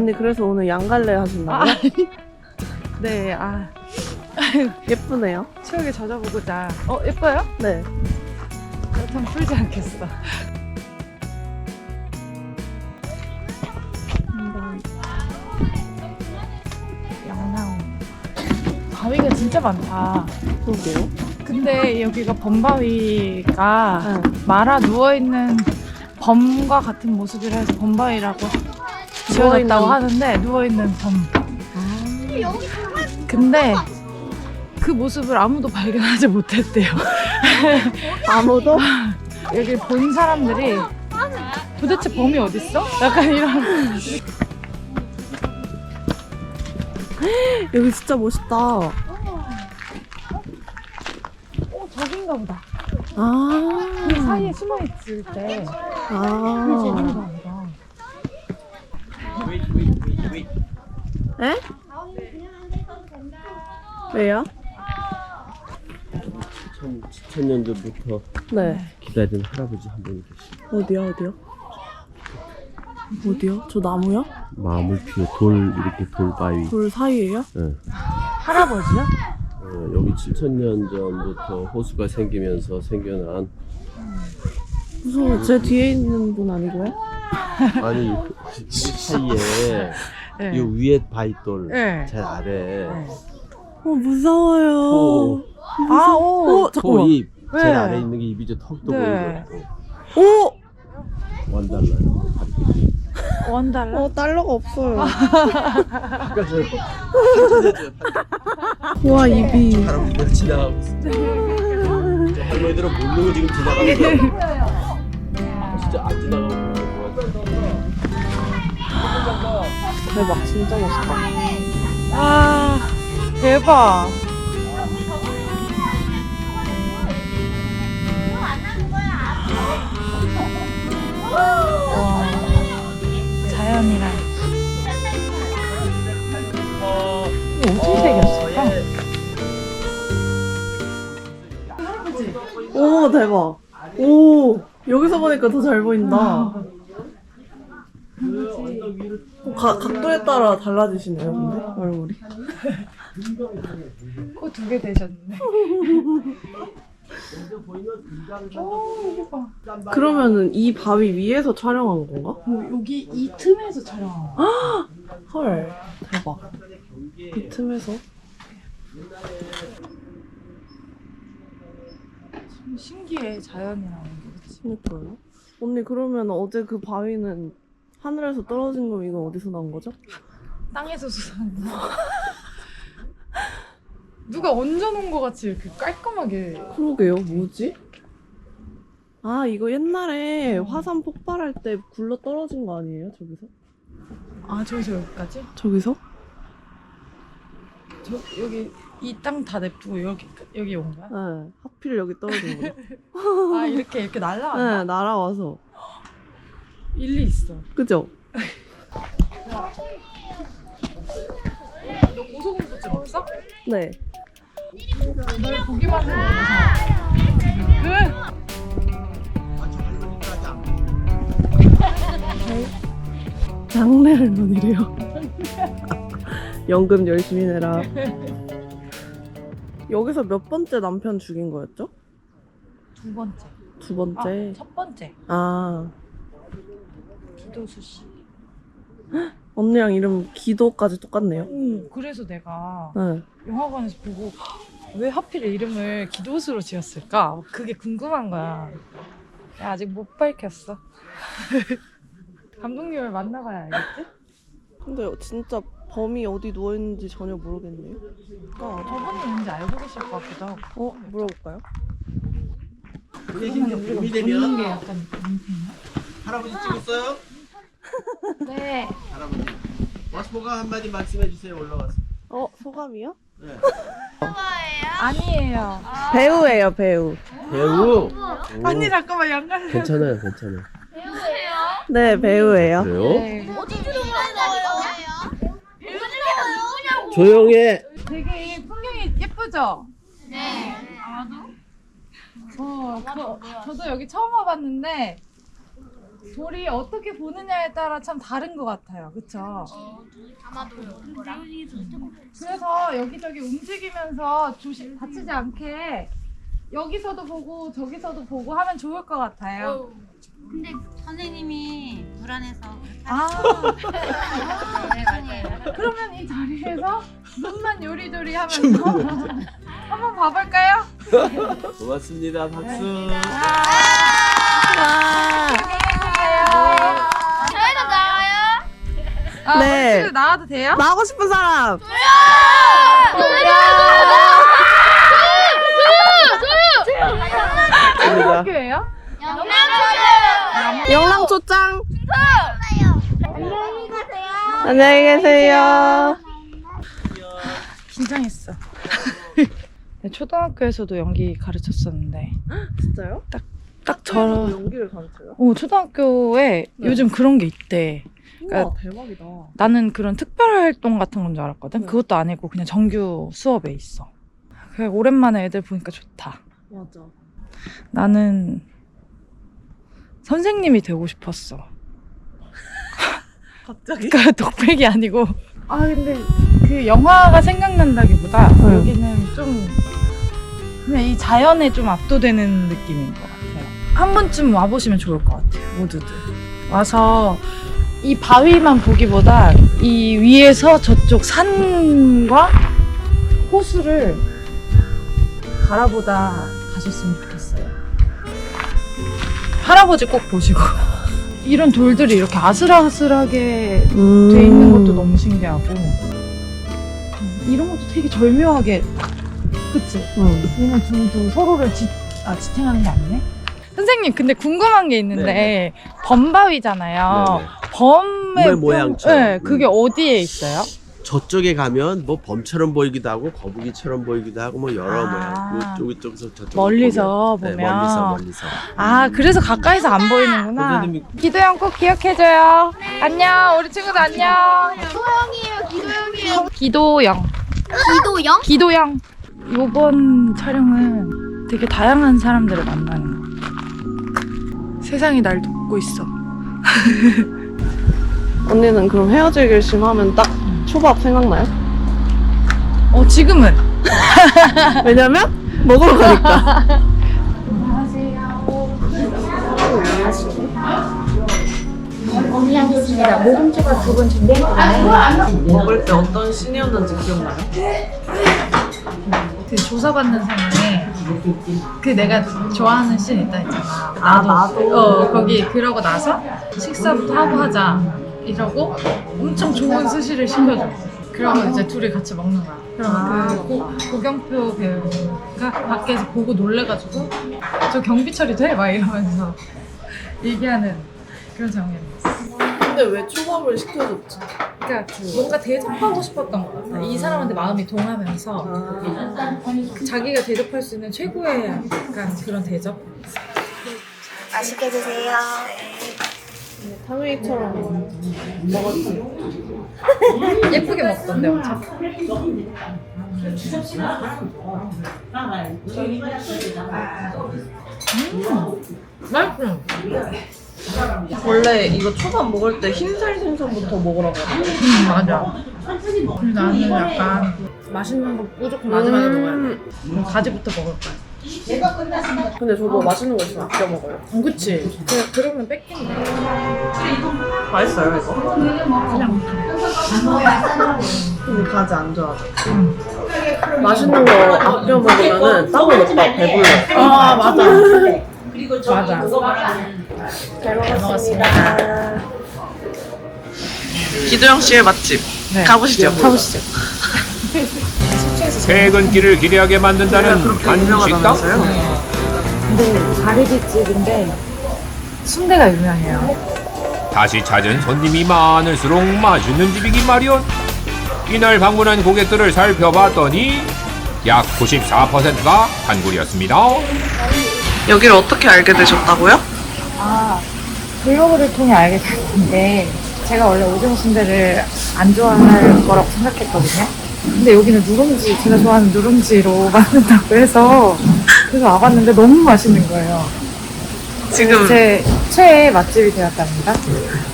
언니 그래서 오늘 양갈래 하신다고요? 네, 아 예쁘네요. 추억에 젖어보고자. 어 예뻐요? 네. 그렇다면 풀지 않겠어. 양나오. 바위가 진짜 많다. 그러게요. 근데 여기가 범바위가 네. 말아 누워있는 범과 같은 모습이라 해서 범바위라고 누워있는- 하는데 누워있는 범. 근데 그 모습을 아무도 발견하지 못했대요. 아무도? 여기 본 사람들이 도대체 범이 어딨어? 약간 이런. 여기 진짜 멋있다. 어, 저긴가 보다. 아. 그 사이에 숨어 있을 때. 그 아. 보다. 에? 왜요? 2000년 전부터 네. 기다리는 할아버지 한 분이 계시고 어디야, 어디요? 어디요? 저 나무요? 마음을 피워 돌 이렇게 돌바위 돌 사이에요? 예. 할아버지요? 어, 여기 7000년 전부터 호수가 생기면서 생겨난 무서워. 제 뒤에 있는 분 아니고요? 아니 이 사이에 네. 이 위에 바위돌 네. 제일 아래 어, 무서워요. 코, 아, 오. 어, 잠깐만. 네. 제일 아래 있는 게 입이죠 턱도 네. 보이고 오! 원달러 원 달러? 어, 달러가 없어요. 아까 저 와, 입이. 할아버지들 지나가고 있어 저 할머니들은 모르고 지금 지나가는 거야 진짜 안 지나가 대박, 진짜 멋있다. 아, 대박. 와, 자연이랑 엄청 생겼어요. 오, 대박. 오, 여기서 보니까 더 잘 보인다. 어, 가, 각도에 따라 달라지시네요, 근데, 얼굴이. 코 두 개 되셨네. 오. 그러면은 이 바위 위에서 촬영한 건가? 뭐 여기 이 틈에서 촬영한 거. 헐, 대박. 이 틈에서? 참 신기해 자연이라는 게. 그치? 그니까요. 언니, 그러면 어제 그 바위는 하늘에서 떨어진 거 이거 어디서 나온 거죠? 땅에서 수산. 누가 얹어놓은 거 같이 이렇게 깔끔하게. 그러게요, 뭐지? 아, 이거 옛날에 화산 폭발할 때 굴러 떨어진 거 아니에요, 저기서? 아 저기서 여기까지? 저기서? 저 여기 이 땅 다 냅두고 여기 여기 온 거야? 네, 하필 여기 떨어진 거죠. 아 이렇게 이렇게 날라왔나? 네, 날아와서. 일리 있어. 그죠? 너 고소공포증 없어? 네. 널 보기만 해도 그 장례 할머니래요. 연금 열심히 내라. 여기서 몇 번째 남편 죽인 거였죠? 두 번째. 두 번째. 아, 첫 번째. 아, 기도수 씨. 언니랑 이름 기도까지 똑같네요. 오, 그래서 내가 네. 영화관에서 보고 왜 하필 이름을 기도수로 지었을까? 그게 궁금한 거야. 야, 아직 못 밝혔어. 감독님을 만나봐야 알겠지? 근데 진짜 범이 어디 누워 있는지 전혀 모르겠네요. 아, 저분이 있는지 알고 계실 것 같기도 하고. 어, 물어볼까요? 그러면 우리가 묻는 게 약간 민폐인가? 할아버지 찍었어요? 네. 할아버지 와스포가 한마디 말씀해 주세요 올라와서 어, 소감이요? 네. 아니에요. 배우예요, 배우. 배우 언니 오, 잠깐만 양간. 괜찮아요 괜찮아요 네, 배우예요. 그래요? 네. 조용해 되게 풍경이 예쁘죠? 네. 아도? 어, 저, 저도 여기 처음 와봤는데 돌이 어떻게 보느냐에 따라 참 다른 것 같아요. 그쵸? 아마도 그래서 여기저기 움직이면서 조심 다치지 않게 여기서도 보고 저기서도 보고 하면 좋을 것 같아요. 근데 선생님이 불안해서 아, 네 맞아요. 그러면 이 자리에서 눈만 요리조리 하면서 한번 봐볼까요? 고맙습니다. 박수. 와. 아, 네. 나와도 돼요? 나가고 싶은 사람. 입니다. 학교예요? 영랑 초짱. 안녕히 계세요. 긴장했어. 네, 초등학교에서도 연기 가르쳤었는데 진짜요? 딱 저, 연기를 가르쳐요? 어, 초등학교에 네. 요즘 그런 게 있대. 우와 대박이다. 나는 그런 특별 활동 같은 건 줄 알았거든. 네. 그것도 아니고 그냥 정규 수업에 있어. 그래 오랜만에 애들 보니까 좋다. 맞아. 나는 선생님이 되고 싶었어. 갑자기? 그러니까 독백이 아니고. 아 근데 그 영화가 생각난다기보다 네. 여기는 좀 그냥 이 자연에 좀 압도되는 느낌인 것 같아요. 한 번쯤 와보시면 좋을 것 같아요. 모두들 와서 이 바위만 보기보다 이 위에서 저쪽 산과 호수를 바라보다 가셨으면 좋겠어요. 할아버지 꼭 보시고 이런 돌들이 이렇게 아슬아슬하게 음. 돼 있는 것도 너무 신기하고 음, 이런 것도 되게 절묘하게 그치? 응. 얘는 둘도 서로를 지, 아, 지탱하는 게 아니네? 선생님 근데 궁금한 게 있는데 네네. 범바위잖아요 네 네. 범의 범의 모양처럼. 네, 그게 음. 어디에 있어요? 저쪽에 가면 뭐 범처럼 보이기도 하고 거북이처럼 보이기도 하고 뭐 여러 아. 모양. 이쪽 이쪽에서 저쪽 멀리서 보면. 보면. 네, 멀리서 멀리서. 아 그래서 가까이서 안 보이는구나 선생님이 기도형 꼭 기억해줘요 안녕 우리 친구들 안녕 기도형이에요 기도형이에요 기도형 기도형? 기도형 이번 촬영은 되게 다양한 사람들을 만나는 거 세상이 날 돕고 있어 언니는 그럼 헤어질 결심하면 딱 초밥 생각나요? 어 지금은 왜냐면 먹으러 가니까. 언니하겠습니다. 모금주가 두분 준비했거든요. 먹을 때 어떤 신이었는지 기억나요? 그 조사받는 상황에 그 내가 좋아하는 씬 있다 했잖아. 아, 나도. 어 거기 그러고 나서 식사부터 하고 하자 이러고 엄청 좋은 스시를 시켜줘. 그러면 이제 둘이 같이 먹는 거야. 그러면 그 고, 고경표 배우가 밖에서 보고 놀래가지고 저 경비 처리 돼? 막 이러면서 얘기하는 그런 장면이 있어 근데 왜 초밥을 시켜줬지? 그러니까 뭔가 대접하고 싶었던 것 같아 이 사람한테 마음이 동하면서 자기가 대접할 수 있는 최고의 약간 그런 대접? 맛있게 드세요. 탕웨이처럼 먹었지. 예쁘게 먹던데 엄청. 음, 맛있어. 원래 이거 초밥 먹을 때 흰살 생선부터 먹으라고 하거든. 음, 맞아. 근데 나는 약간 맛있는 거 무조건 마지막에 먹어야 돼. 가지부터 먹을 거야. 근데 저도 맛있는 거 있으면 아껴 먹어요. 어, 그치. 그래, 그러면 뺏긴다. 맛있어요 이거? 그냥. 근데 가지 안 좋아하죠. 맛있는 거 아껴 먹으면은 따로 오빠 배불러. 아, 맞아. 맞아. 잘 먹었습니다. 기도영 씨의 맛집 네. 가보시죠. 가보시죠. 퇴근길을 기대하게 만든다는 한 식당? 근데 가리비집인데 순대가 유명해요. 다시 찾은 손님이 많을수록 맛있는 집이기 마련. 이날 방문한 고객들을 살펴봤더니 약 94%가 단골이었습니다. 여기를 어떻게 알게 되셨다고요? 아, 블로그를 통해 알게 됐는데 제가 원래 오징어 순대를 안 좋아할 거라고 생각했거든요. 근데 여기는 누룽지, 제가 좋아하는 누룽지로 만든다고 해서 그래서 와봤는데 너무 맛있는 거예요. 지금 제 최애 맛집이 되었답니다.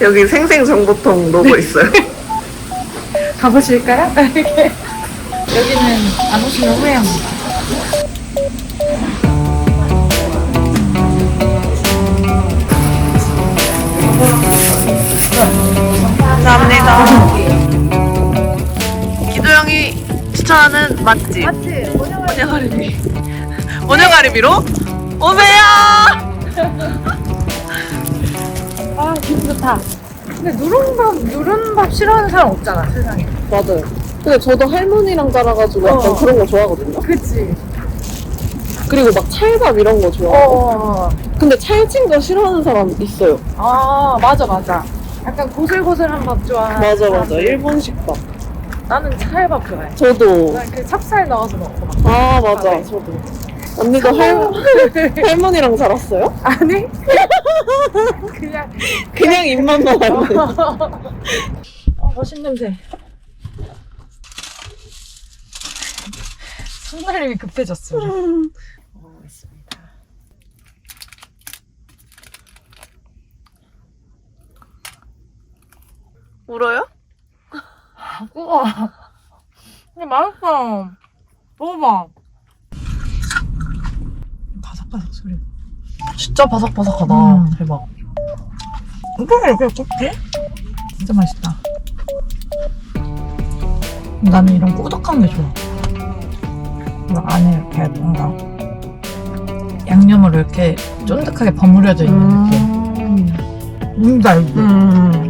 여기 생생정보통 로고 있어요. 가보실까요? 이렇게. 여기는 안 오시면 후회합니다. 감사합니다. 기도 형이 추천하는 맛집. 맛집. 모녀가리비. 모녀가리비로 오세요. 아, 기분 좋다. 근데 누른밥, 누른밥 싫어하는 사람 없잖아, 세상에. 맞아요. 근데 저도 할머니랑 자라가지고 약간 어. 그런 거 좋아하거든요. 그치? 그리고 막 찰밥 이런 거 좋아하고. 어. 근데 찰진 거 싫어하는 사람 있어요. 아, 맞아, 맞아. 약간 고슬고슬한 밥 좋아하는 맞아 맞아. 사람들. 일본식 밥. 나는 찰밥 좋아해. 저도. 난 그 찹쌀 넣어서 막. 아 맞아. 네. 저도. 언니도 할, 할머니랑 자랐어요? 아니? 그냥. 그냥 입맛만 알면. 어, 멋있는 냄새. 손날림이 급해졌어. 우리. 먹어보겠습니다. 울어요? 우와. 근데 맛있어. 먹어봐. 바삭바삭 소리. 진짜 바삭바삭하다. 음. 대박. 어떻게 이렇게 굽지? 진짜 맛있다. 나는 이런 꾸덕한 게 좋아. 그리고 안에 이렇게 뭔가 양념으로 이렇게 쫀득하게 버무려져 있는 느낌. 뭔지 알지? 음.